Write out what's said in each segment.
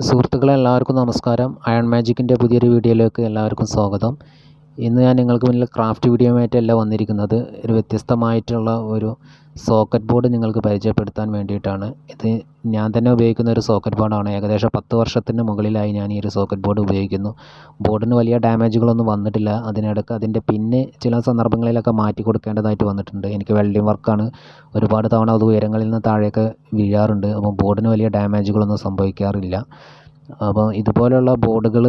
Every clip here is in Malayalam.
സുഹൃത്തുക്കളെ എല്ലാവർക്കും നമസ്കാരം. അയൺ മാജിക്കിന്റെ പുതിയൊരു വീഡിയോയിലേക്ക് എല്ലാവർക്കും സ്വാഗതം. ഇന്ന് ഞാൻ നിങ്ങൾക്ക് മുന്നിൽ ക്രാഫ്റ്റ് വീഡിയോയുമായിട്ടല്ല വന്നിരിക്കുന്നത്. ഒരു വ്യത്യസ്തമായിട്ടുള്ള ഒരു സോക്കറ്റ് ബോർഡ് നിങ്ങൾക്ക് പരിചയപ്പെടുത്താൻ വേണ്ടിയിട്ടാണ്. ഇത് ഞാൻ തന്നെ ഉപയോഗിക്കുന്ന ഒരു സോക്കറ്റ് ബോർഡാണ്. ഏകദേശം പത്ത് വർഷത്തിന് മുകളിലായി ഞാൻ ഈ ഒരു സോക്കറ്റ് ബോർഡ് ഉപയോഗിക്കുന്നു. ബോർഡിന് വലിയ ഡാമേജുകളൊന്നും വന്നിട്ടില്ല. അതിനിടയ്ക്ക് അതിന്റെ പിന്നെ ചില സന്ദർഭങ്ങളിലൊക്കെ മാറ്റി കൊടുക്കേണ്ടതായിട്ട് വന്നിട്ടുണ്ട്. എനിക്ക് വെൽഡിംഗ് വർക്കാണ്. ഒരുപാട് തവണ അത് ഉയരങ്ങളിൽ നിന്ന് താഴേക്ക് വീഴാറുണ്ട്. അപ്പോൾ ബോർഡിന് വലിയ ഡാമേജുകളൊന്നും സംഭവിക്കാറില്ല. അപ്പോൾ ഇതുപോലെയുള്ള ബോർഡുകൾ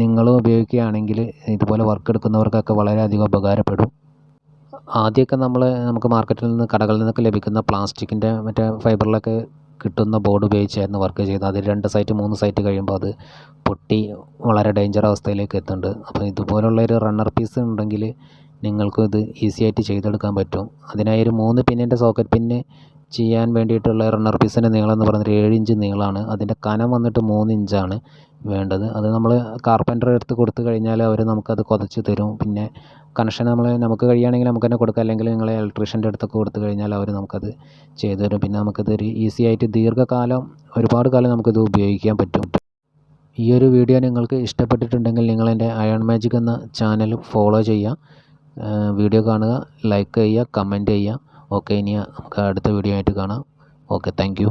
നിങ്ങളും ഉപയോഗിക്കുകയാണെങ്കിൽ ഇതുപോലെ വർക്ക് എടുക്കുന്നവർക്കൊക്കെ വളരെയധികം ഉപകാരപ്പെടും. ആദ്യമൊക്കെ നമ്മൾ നമുക്ക് മാർക്കറ്റിൽ നിന്ന് കടകളിൽ നിന്നൊക്കെ ലഭിക്കുന്ന പ്ലാസ്റ്റിക്കിന്റെ മറ്റേ ഫൈബറിലൊക്കെ കിട്ടുന്ന ബോർഡ് ഉപയോഗിച്ചായിരുന്നു വർക്ക് ചെയ്തത്. അത് രണ്ട് സൈറ്റ് മൂന്ന് സൈറ്റ് കഴിയുമ്പോൾ അത് പൊട്ടി വളരെ ഡേഞ്ചർ അവസ്ഥയിലേക്ക് എത്തുന്നുണ്ട്. അപ്പോൾ ഇതുപോലുള്ള ഒരു റണ്ണർ പീസ് ഉണ്ടെങ്കിൽ നിങ്ങൾക്കും ഇത് ഈസി ആയിട്ട് ചെയ്തെടുക്കാൻ പറ്റും. അതിനായി ഒരു മൂന്ന് പിന്നിന്റെ സോക്കറ്റ് പിന്ന് ചെയ്യാൻ വേണ്ടിയിട്ടുള്ള റണ്ണർ പീസിന്റെ നീളം എന്ന് പറയുന്നത് ഏഴ് ഇഞ്ച് നീളമാണ് അതിന്റെ കനം വന്നിട്ട് മൂന്ന് ഇഞ്ചാണ് വേണ്ടത്. അത് നമ്മൾ കാർപ്പന്റർ എടുത്ത് കൊടുത്തു കഴിഞ്ഞാൽ അവർ നമുക്കത് കുതച്ച് തരും. പിന്നെ കണക്ഷൻ നമ്മൾ നമുക്ക് കഴിയുകയാണെങ്കിൽ നമുക്ക് തന്നെ കൊടുക്കാം. അല്ലെങ്കിൽ നിങ്ങൾ ഇലക്ട്രീഷ്യന്റെ അടുത്തൊക്കെ കൊടുത്തു കഴിഞ്ഞാൽ അവർ നമുക്കത് ചെയ്തു തരും. പിന്നെ നമുക്കതൊരു ഈസി ആയിട്ട് ദീർഘകാലം ഒരുപാട് കാലം നമുക്കിത് ഉപയോഗിക്കാൻ പറ്റും. ഈ ഒരു വീഡിയോ നിങ്ങൾക്ക് ഇഷ്ടപ്പെട്ടിട്ടുണ്ടെങ്കിൽ നിങ്ങൾ എന്റെ അയൺ മാജിക് എന്ന ചാനൽ ഫോളോ ചെയ്യുക. വീഡിയോ കാണുക ലൈക്ക് ചെയ്യുക കമന്റ് ചെയ്യുക. ഓക്കെ ഇനി നമുക്ക് അടുത്ത വീഡിയോ ആയിട്ട് കാണാം. Okay thank